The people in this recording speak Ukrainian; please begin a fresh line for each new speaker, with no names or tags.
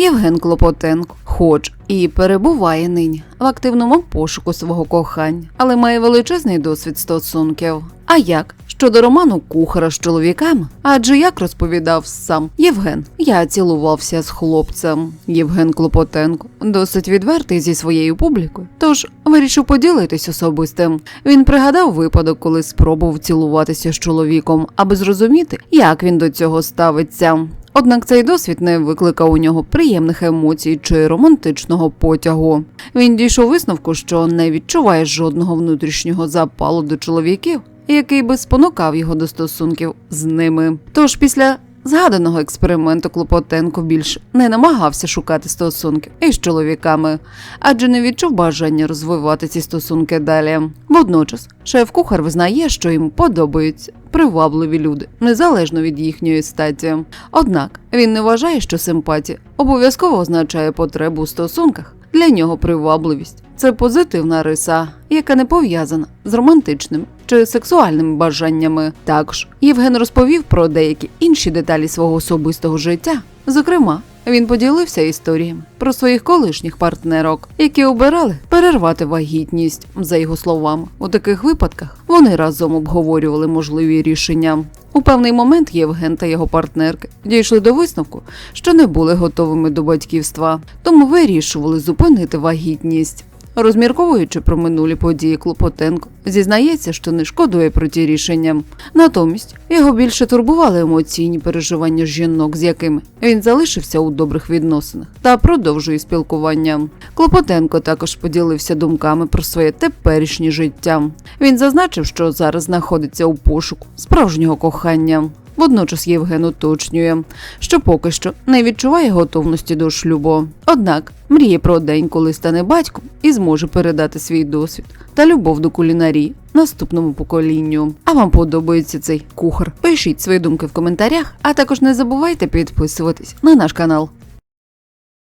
Євген Клопотенко, хоч і перебуває нині в активному пошуку свого кохання, але має величезний досвід стосунків. А як? Щодо роману кухара з чоловіками, адже як розповідав сам Євген, я цілувався з хлопцем. Євген Клопотенко досить відвертий зі своєю публікою, тож вирішив поділитись особистим. Він пригадав випадок, коли спробував цілуватися з чоловіком, аби зрозуміти, як він до цього ставиться. Однак цей досвід не викликав у нього приємних емоцій чи романтичного потягу. Він дійшов висновку, що не відчуває жодного внутрішнього запалу до чоловіків, який би спонукав його до стосунків з ними. Тож після згаданого експерименту Клопотенко більше не намагався шукати стосунки із чоловіками, адже не відчув бажання розвивати ці стосунки далі. Водночас шеф-кухар визнає, що йому подобаються привабливі люди, незалежно від їхньої статі. Однак він не вважає, що симпатія обов'язково означає потребу у стосунках. Для нього привабливість це позитивна риса, яка не пов'язана з романтичними чи сексуальними бажаннями. Також Євген розповів про деякі інші деталі свого особистого життя. Зокрема, він поділився історіями про своїх колишніх партнерок, які обирали перервати вагітність. За його словами, у таких випадках вони разом обговорювали можливі рішення. У певний момент Євген та його партнерки дійшли до висновку, що не були готовими до батьківства, тому вирішували зупинити вагітність. Розмірковуючи про минулі події, Клопотенко зізнається, що не шкодує про ті рішення. Натомість його більше турбували емоційні переживання жінок, з якими він залишився у добрих відносинах та продовжує спілкування. Клопотенко також поділився думками про своє теперішнє життя. Він зазначив, що зараз знаходиться у пошуку справжнього кохання. Водночас Євген уточнює, що поки що не відчуває готовності до шлюбу. Однак мріє про день, коли стане батьком і зможе передати свій досвід та любов до кулінарії наступному поколінню. А вам подобається цей кухар? Пишіть свої думки в коментарях, а також не забувайте підписуватись на наш канал.